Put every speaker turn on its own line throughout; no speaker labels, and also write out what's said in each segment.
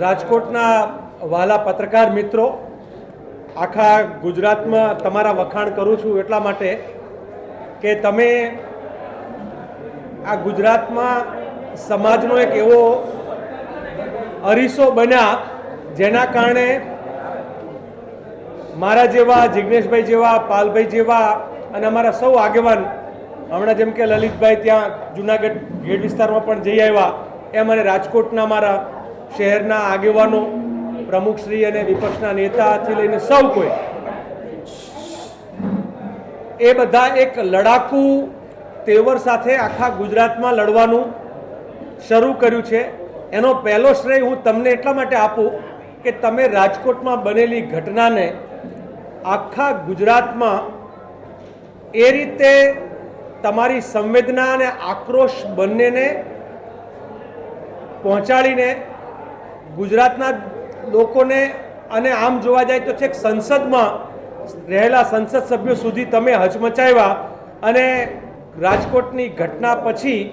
રાજકોટના વાલા પત્રકાર મિત્રો, આખા ગુજરાતમાં તમારા વખાણ કરું છું એટલા માટે કે તમે આ ગુજરાતમાં સમાજનો એક એવો અરીસો બન્યા જેના કારણે મારા જેવા જિજ્ઞેશભાઈ જેવા, પાલભાઈ જેવા અને અમારા સૌ આગેવાન, હમણાં જેમ કે લલિતભાઈ ત્યાં જુનાગઢ ગેટ વિસ્તારમાં પણ જઈ આવ્યા, એમ અને રાજકોટના મારા શહેરના આગેવાનો, પ્રમુખશ્રી અને વિપક્ષના નેતાથી લઈને સૌ કોઈ. એ બધા એક લડાકુ તેવર સાથે આખા ગુજરાતમાં લડવાનું શરૂ કર્યું છે. એનો પહેલો શ્રેય હું તમને એટલા માટે આપું કે તમે રાજકોટમાં બનેલી ઘટનાને આખા ગુજરાતમાં એ રીતે તમારી સંવેદના અને આક્રોશ બંનેને પહોંચાડીને ગુજરાતના લોકોને અને આમ જોવા જાય તો છેક સંસદમાં રહેલા સંસદ સભ્યો સુધી તમે હચમચાવ્યા અને રાજકોટની ઘટના પછી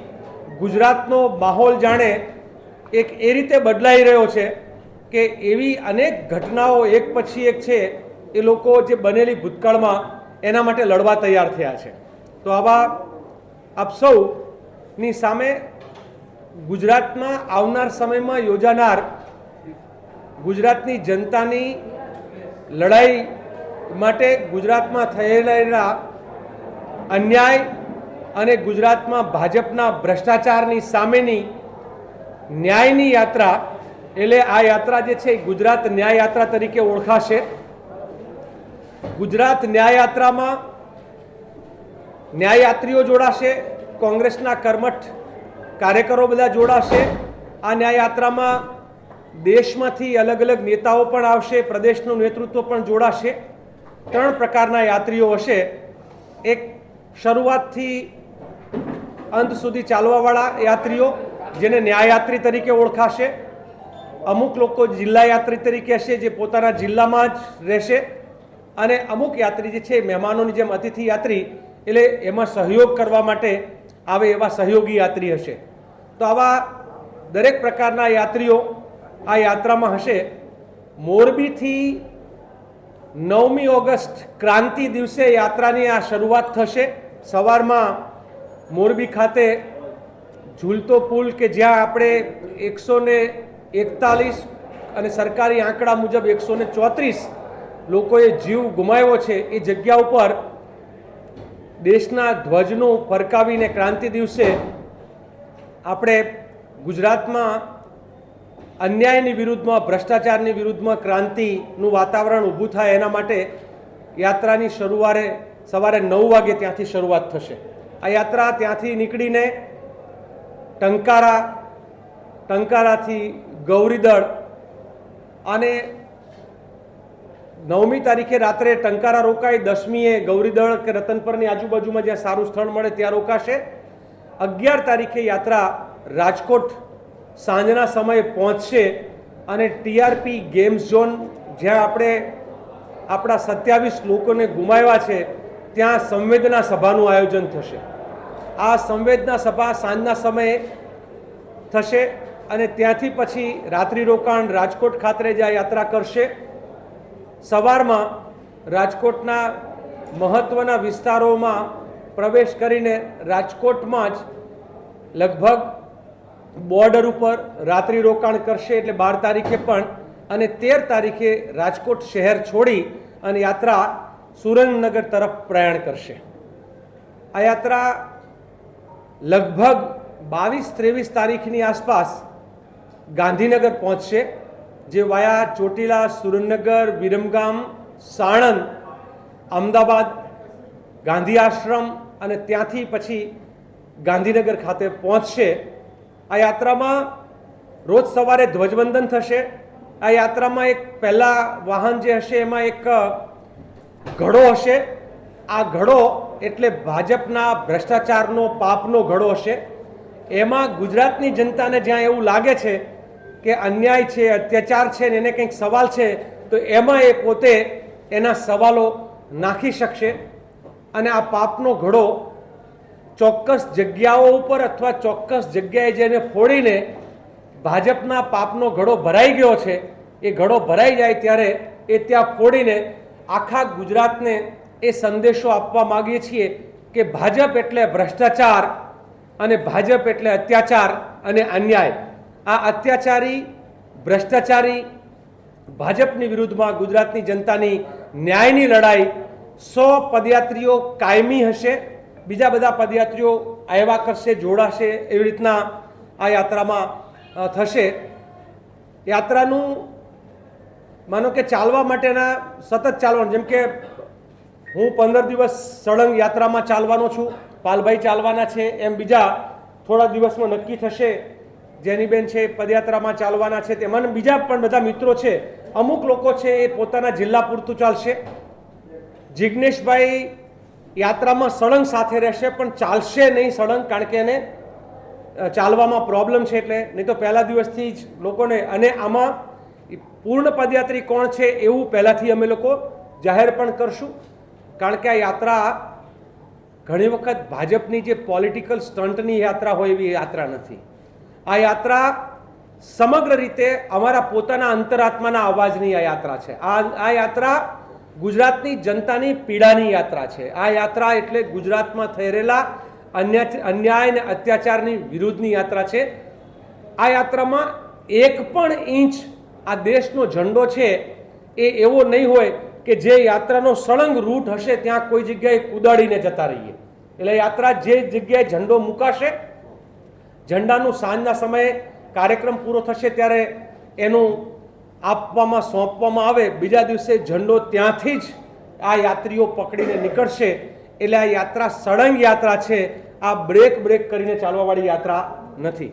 ગુજરાતનો માહોલ જાણે એક એ રીતે બદલાઈ રહ્યો છે કે એવી અનેક ઘટનાઓ એક પછી એક છે એ લોકો જે બનેલી ભૂતકાળમાં એના માટે લડવા તૈયાર થયા છે. તો આવા આપ સૌની સામે ગુજરાતમાં આવનાર સમયમાં યોજાનાર ગુજરાતની જનતાની લડાઈ માટે ગુજરાતમાં થયેલા અન્યાય અને ગુજરાતમાં ભાજપના ભ્રષ્ટાચારની સામેની ન્યાયની યાત્રા, એટલે આ યાત્રા જે છે ગુજરાત ન્યાય યાત્રા તરીકે ઓળખાશે. ગુજરાત ન્યાય યાત્રામાં ન્યાયયાત્રીઓ જોડાશે, કોંગ્રેસના કર્મઠ કાર્યકરો બધા જોડાશે. આ ન્યાયયાત્રામાં દેશમાંથી અલગ અલગ નેતાઓ પણ આવશે, પ્રદેશનું નેતૃત્વ પણ જોડાશે. ત્રણ પ્રકારના યાત્રીઓ હશે. એક શરૂઆતથી અંત સુધી ચાલવાવાળા યાત્રીઓ, જેને ન્યાયયાત્રી તરીકે ઓળખાશે. અમુક લોકો જિલ્લા યાત્રી તરીકે હશે, જે પોતાના જિલ્લામાં જ રહેશે. અને અમુક યાત્રી જે છે, મહેમાનોની જેમ અતિથિ યાત્રી, એટલે એમાં સહયોગ કરવા માટે આવે એવા સહયોગી યાત્રી હશે. તો આવા દરેક પ્રકારના યાત્રીઓ આ યાત્રામાં હશે. મોરબીથી નવમી ઓગસ્ટ ક્રાંતિ દિવસે યાત્રાની આ શરૂઆત થશે. સવારમાં મોરબી ખાતે ઝૂલતો પુલ કે જ્યાં આપણે એકસો ને એકતાલીસ અને સરકારી આંકડા મુજબ એકસો ને ચોત્રીસ લોકોએ જીવ ગુમાવ્યો છે, એ જગ્યા ઉપર દેશના ધ્વજનું ફરકાવીને ક્રાંતિ દિવસે આપણે ગુજરાતમાં અન્યાયની વિરુદ્ધમાં, ભ્રષ્ટાચારની વિરુદ્ધમાં ક્રાંતિનું વાતાવરણ ઊભું થાય એના માટે યાત્રાની શરૂઆરે સવારે નવ વાગે ત્યાંથી શરૂઆત થશે. આ યાત્રા ત્યાંથી નીકળીને ટંકારા, ટંકારાથી ગૌરીદળ અને નવમી તારીખે રાત્રે ટંકારા રોકાય દસમીએ ગૌરીદળ કે રતનપરની આજુબાજુમાં જ્યાં સારું સ્થળ મળે ત્યાં રોકાશે. અગિયાર તારીખે યાત્રા રાજકોટ સાંજના સમયે પહોંચશે અને ટીઆરપી ગેમ્સ ઝોન જ્યાં આપણે આપણા સત્યાવીસ લોકોને ગુમાવ્યા છે, ત્યાં સંવેદના સભાનું આયોજન થશે. આ સંવેદના સભા સાંજના સમયે થશે અને ત્યાંથી પછી રાત્રિ રોકાણ રાજકોટ ખાતે જ આ યાત્રા કરશે. સવારમાં રાજકોટના મહત્ત્વના વિસ્તારોમાં પ્રવેશ કરીને રાજકોટમાં જ લગભગ બોર્ડર ઉપર રાત્રિ રોકાણ કરશે એટલે બાર તારીખે પણ અને તેર તારીખે રાજકોટ શહેર છોડી અને યાત્રા સુરેન્દ્રનગર તરફ પ્રયાણ કરશે. આ યાત્રા લગભગ બાવીસ ત્રેવીસ તારીખની આસપાસ ગાંધીનગર પહોંચશે, જે વાયા ચોટીલા, સુરેન્દ્રનગર, વિરમગામ, સાણંદ, અમદાવાદ, ગાંધી આશ્રમ અને ત્યાંથી પછી ગાંધીનગર ખાતે પહોંચશે. આ યાત્રામાં રોજ સવારે ધ્વજવંદન થશે. આ યાત્રામાં એક પહેલાં વાહન જે હશે એમાં એક ઘડો હશે. આ ઘડો એટલે ભાજપના ભ્રષ્ટાચારનો પાપનો ઘડો હશે. એમાં ગુજરાતની જનતાને જ્યાં એવું લાગે છે કે અન્યાય છે, અત્યાચાર છે ને એને કંઈક સવાલ છે, તો એમાં એ પોતે એના સવાલો નાખી શકશે. અને આ પાપનો ઘડો ચોક્કસ જગ્યાઓ ઉપર અથવા ચોક્કસ જગ્યાએ જઈને ફોડીને ભાજપના પાપનો ઘડો ભરાઈ ગયો છે, એ ઘડો ભરાઈ જાય ત્યારે એ ત્યાં ફોડીને આખા ગુજરાતને એ સંદેશો આપવા માગીએ છીએ કે ભાજપ એટલે ભ્રષ્ટાચાર અને ભાજપ એટલે અત્યાચાર અને અન્યાય. આ અત્યાચારી, ભ્રષ્ટાચારી, ભાજપની વિરુદ્ધમાં ગુજરાતની જનતાની ન્યાયની લડાઈ સો પદયાત્રીઓ કાયમી હશે. બીજા બધા પદયાત્રીઓ આવ્યા કરશે, જોડાશે એવી રીતના આ યાત્રામાં થશે. યાત્રાનું માનો કે ચાલવા માટેના સતત ચાલવાનું, જેમ કે હું પંદર દિવસ સળંગ યાત્રામાં ચાલવાનો છું, પાલભાઈ ચાલવાના છે, એમ બીજા થોડા દિવસમાં નક્કી થશે. જેનીબેન છે પદયાત્રામાં ચાલવાના છે, તેમાં બીજા પણ બધા મિત્રો છે, અમુક લોકો છે એ પોતાના જિલ્લા પૂરતું ચાલશે. જિજ્ઞેશભાઈ યાત્રામાં સળંગ સાથે રહેશે, પણ ચાલશે નહીં સળંગ, કારણ કે એને ચાલવામાં પ્રોબ્લેમ છે એટલે નહીં તો પહેલા દિવસથી જ લોકોને, અને આમાં પૂર્ણ પદયાત્રી કોણ છે એવું પહેલાંથી અમે લોકો જાહેર પણ કરશું. કારણ કે આ યાત્રા ઘણી વખત ભાજપની જે પોલિટિકલ સ્ટન્ટની યાત્રા હોય એવી યાત્રા નથી. આ યાત્રા સમગ્ર રીતે અમારા પોતાના અંતરાત્માના અવાજની આ યાત્રા છે. આ આ યાત્રા ગુજરાતની જનતાની પીડાની યાત્રા છે. આ યાત્રા એટલે ગુજરાતમાં થઈ રહેલા અન્યાય અને અત્યાચારની વિરુદ્ધની યાત્રા છે. આ યાત્રામાં એક પણ ઇંચ આ દેશનો ઝંડો છે એ એવો નહીં હોય કે જે યાત્રાનો સળંગ રૂટ હશે ત્યાં કોઈ જગ્યાએ કુદાડીને જતા રહીએ. એટલે યાત્રા જે જગ્યાએ ઝંડો મુકાશે, ઝંડાનું સાંજના સમયે કાર્યક્રમ પૂરો થશે ત્યારે એનું આપવામાં, સોંપવામાં આવે, બીજા દિવસે ઝંડો ત્યાંથી જ આ યાત્રીઓ પકડીને નીકળશે. એટલે આ યાત્રા સળંગ યાત્રા છે. આ બ્રેક બ્રેક કરીને ચાલવાવાળી યાત્રા નથી.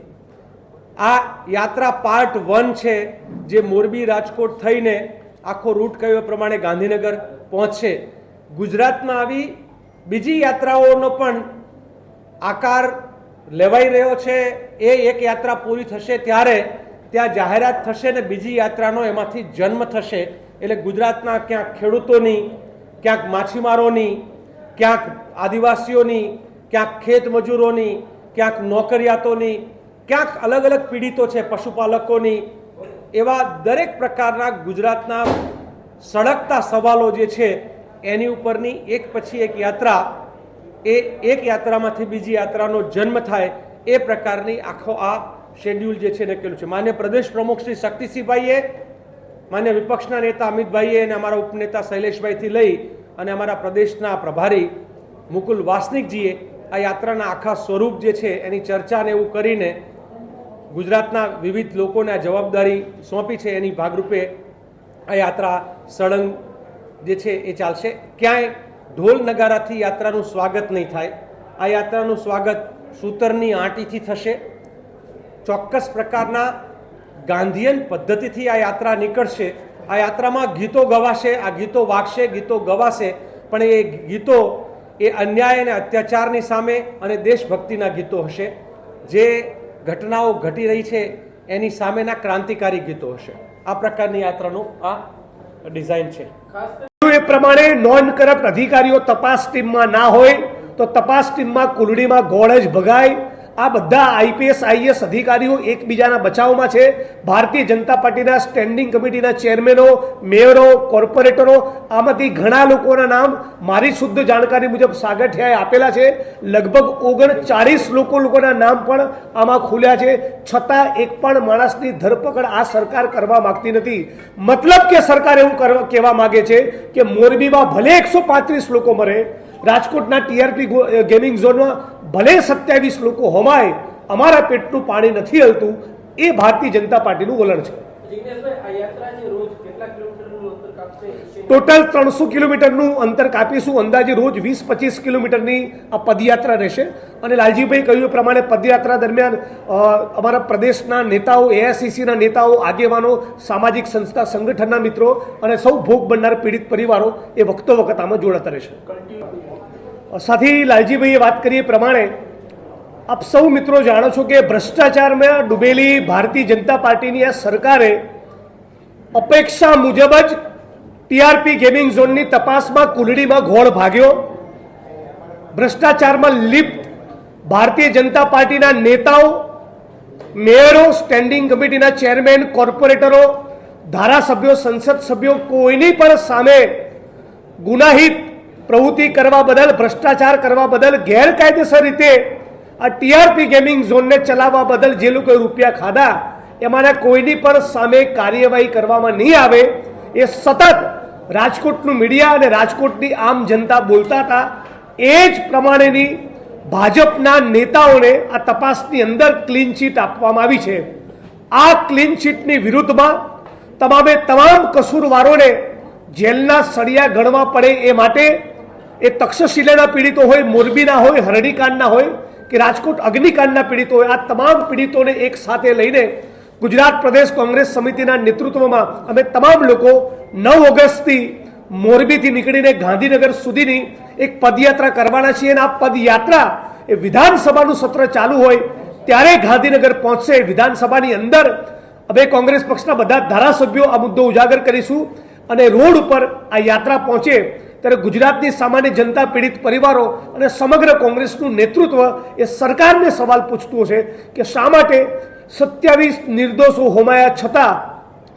આ યાત્રા પાર્ટ વન છે, જે મોરબી રાજકોટ થઈને આખો રૂટ કયો પ્રમાણે ગાંધીનગર પહોંચશે. ગુજરાતમાં આવી બીજી યાત્રાઓનો પણ આકાર લેવાઈ રહ્યો છે. એ એક યાત્રા પૂરી થશે ત્યારે ત્યાં જાહેરાત થશે ને બીજી યાત્રાનો એમાંથી જન્મ થશે, એટલે ગુજરાતના ક્યાંક ખેડૂતોની, ક્યાંક માછીમારોની, ક્યાંક આદિવાસીઓની, ક્યાંક ખેત મજૂરોની, ક્યાંક નોકરિયાતોની, ક્યાંક અલગ અલગ પીડિતો છે, પશુપાલકોની, એવા દરેક પ્રકારના ગુજરાતના સળગતા સવાલો જે છે, એની ઉપરની એક પછી એક યાત્રા, એ એક યાત્રામાંથી બીજી યાત્રાનો જન્મ થાય, એ પ્રકારની આખો આ શેડ્યુલ જે છે નક્કેલું છે. માન્ય પ્રદેશ પ્રમુખ શ્રી શક્તિસિંહભાઈએ, માન્ય વિપક્ષના નેતા અમિતભાઈએ અને અમારા ઉપનેતા શૈલેષભાઈથી લઈ અને અમારા પ્રદેશના પ્રભારી મુકુલ વાસનિકજીએ આ યાત્રાના આખા સ્વરૂપ જે છે એની ચર્ચાને એવું કરીને ગુજરાતના વિવિધ લોકોને આ જવાબદારી સોંપી છે. એની ભાગરૂપે આ યાત્રા સળંગ જે છે એ ચાલશે. ક્યાંય ઢોલ નગારાથી યાત્રાનું સ્વાગત નહીં થાય. આ યાત્રાનું સ્વાગત સૂતરની આંટીથી થશે. ચોક્કસ પ્રકારના ગાંધીયન પદ્ધતિથી આ યાત્રા નીકળશે. આ યાત્રામાં ગીતો ગવાશે, આ ગીતો વાગશે, ગીતો ગવાશે, પણ એ ગીતો એ અન્યાય અને અત્યાચારની સામે અને દેશભક્તિના ગીતો હશે. જે ઘટનાઓ ઘટી રહી છે, એની સામેના ક્રાંતિકારી ગીતો હશે. આ પ્રકારની યાત્રાનું આ ડિઝાઇન છે.
એ પ્રમાણે નોન કરપ્ટ અધિકારીઓ તપાસ ટીમમાં ના હોય, તો તપાસ ટીમમાં કુલડીમાં ગોળ જ ભગાય આ બધા આઈપીએસ આઈએસ અધિકારીઓ એકબીજાના બચાવમાં છે. ભારતીય જનતા પાર્ટીના સ્ટેન્ડિંગ કમિટીના ચેરમેનો મેયરો કોર્પોરેટરો આમાંથી ઘણા લોકોના નામ મારી શુદ્ધ જાણકારી મુજબ સાગઠિયાએ આપેલા છે. લગભગ ઓગણ ચાલીસ લોકો લોકોના નામ પણ આમાં ખુલ્યા છે. છતાં એક પણ માણસની ધરપકડ આ સરકાર કરવા માગતી નથી. મતલબ કે સરકાર એવું કહેવા માગે છે કે મોરબીમાં ભલે એકસો પાંત્રીસ લોકો મરે, રાજકોટના ટીઆરપી ગેમિંગ ઝોનમાં ભલે સત્યાવીસ લોકો હોમાય અમારા પેટનું પાણી નથી હલતું એ ભારતીય જનતા પાર્ટીનું વલણ છે. ટોટલ ત્રણસો કિલોમીટરનું અંતર કાપીશું અંદાજે રોજ વીસ પચીસ કિલોમીટરની આ પદયાત્રા રહેશે. અને લાલજીભાઈ કહ્યું પ્રમાણે પદયાત્રા દરમિયાન અમારા પ્રદેશના નેતાઓ એઆઈસીસીના નેતાઓ આગેવાનો સામાજિક સંસ્થા સંગઠનના મિત્રો અને સૌ ભોગ બનનાર પીડિત પરિવારો એ વખતો વખત આમાં જોડાતા રહેશે. સાથી લાલજીભાઈએ વાત કરી એ પ્રમાણે આપ સૌ મિત્રો જાણો છો કે ભ્રષ્ટાચારમાં ડૂબેલી ભારતીય જનતા પાર્ટીની આ સરકારે અપેક્ષા મુજબ જ ટીઆરપી ગેમિંગ ઝોનની તપાસમાં કુલડીમાં ઘોળ ભાગ્યો ભ્રષ્ટાચારમાં લિપ્ત ભારતીય જનતા પાર્ટીના નેતાઓ મેયરો સ્ટેન્ડિંગ કમિટીના ચેરમેન કોર્પોરેટરો ધારાસભ્યો સંસદ સભ્યો કોઈની પણ સામે ગુનાહિત પ્રવૃત્તિ કરવા બદલ, ભ્રષ્ટાચાર કરવા બદલ, ગેરકાયદેસર રીતે આ ટીઆરપી ગેમિંગ ઝોનને ચલાવવા બદલ જે લોકોએ રૂપિયા ખાધા, એમાંના કોઈની પણ સામે કાર્યવાહી કરવામાં નહીં આવે, એ સતત રાજકોટનું મીડિયા અને રાજકોટની આમ જનતા બોલતા હતા. એ જ પ્રમાણેની ભાજપના નેતાઓને આ તપાસની અંદર ક્લીન ચીટ આપવામાં આવી છે. આ ક્લીન ચીટની વિરુદ્ધમાં તમામે તમામ કસૂરવારોને જેલના સળિયા ગણવા પડે એ માટે એ તક્ષશિલાના પીડિતો હોય, મોરબીના હોય, હરણીકાંડના હોય કે રાજકોટ અગ્નિકાંડના પીડિતો હોય, આ તમામ પીડિતોને એક સાથે લઈને ગુજરાત પ્રદેશ કોંગ્રેસ સમિતિના નેતૃત્વમાં અમે તમામ લોકો નવ ઓગસ્ટથી મોરબીથી નીકળીને ગાંધીનગર સુધીની એક પદયાત્રા કરવાના છીએ અને આ પદયાત્રા એ વિધાનસભાનું સત્ર ચાલુ હોય ત્યારે ગાંધીનગર પહોંચશે. વિધાનસભાની અંદર અમે કોંગ્રેસ પક્ષના બધા ધારાસભ્યો આ મુદ્દો ઉજાગર કરીશું અને રોડ ઉપર આ યાત્રા પહોંચે. ત્યારે ગુજરાતની સામાન્ય જનતા પીડિત પરિવારો અને સમગ્ર કોંગ્રેસનું નેતૃત્વ એ સરકારને સવાલ પૂછતું હશે કે શા માટે સત્યાવીસ નિર્દોષો હોમાયા છતાં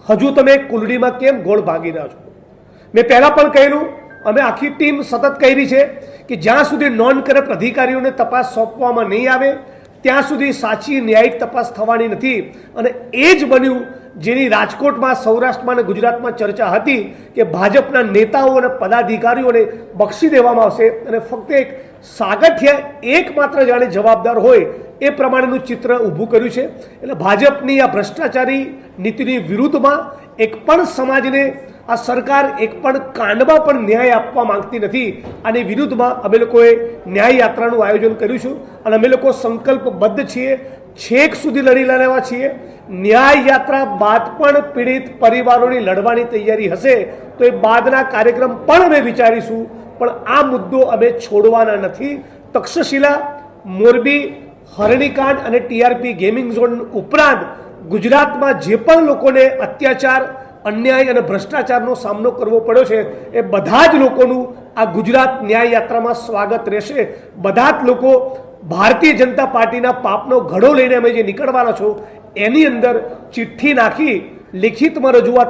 હજુ તમે કુલડીમાં કેમ ગોળ ભાગી રહ્યા છો? મેં પહેલાં પણ કહેલું, અમે આખી ટીમ સતત કહી છે કે જ્યાં સુધી નોન કરપ્ટ અધિકારીઓને તપાસ સોંપવામાં નહીં આવે ત્યાં સુધી સાચી ન્યાયિક તપાસ થવાની નથી. અને એ જ બન્યું જેની રાજકોટમાં, સૌરાષ્ટ્રમાં અને ગુજરાતમાં ચર્ચા હતી કે ભાજપના નેતાઓ અને પદાધિકારીઓને બક્ષી દેવામાં આવશે. અને ફક્ત એક સાગઠ્ય એકમાત્ર જાણે જવાબદાર હોય એ પ્રમાણેનું ચિત્ર ઊભું કર્યું છે. એટલે ભાજપની આ ભ્રષ્ટાચારી નીતિની વિરુદ્ધમાં એક પણ સમાજને આ સરકાર એક પણ કાંડમાં પણ ન્યાય આપવા માંગતી નથી આની વિરુદ્ધમાં અમે લોકોએ ન્યાય યાત્રાનું આયોજન કર્યું છે અને અમે લોકો સંકલ્પબદ્ધ છીએ, છેક સુધી લડી લેવા છીએ. ન્યાય યાત્રા બાદ પણ પીડિત પરિવારોની લડવાની તૈયારી હશે તો એ બાદના કાર્યક્રમ પણ અમે વિચારીશું. પણ આ મુદ્દો અમે છોડવાના નથી. તક્ષશિલા, મોરબી, હરણીકાંડ અને ટીઆરપી ગેમિંગ ઝોન ઉપરાંત ગુજરાતમાં જે પણ લોકોને અત્યાચાર અન્યાય અને ભ્રષ્ટાચારનો સામનો કરવો પડ્યો છે, એ બધા જ લોકોનું આ ગુજરાત ન્યાય યાત્રામાં સ્વાગત રહેશે. બધા જ લોકો ભારતીય જનતા પાર્ટીના પાપનો ઘડો લઈને અમે જે નીકળવાના છો, એની અંદર ચિઠ્ઠી નાખી, લિખિતમાં રજૂઆત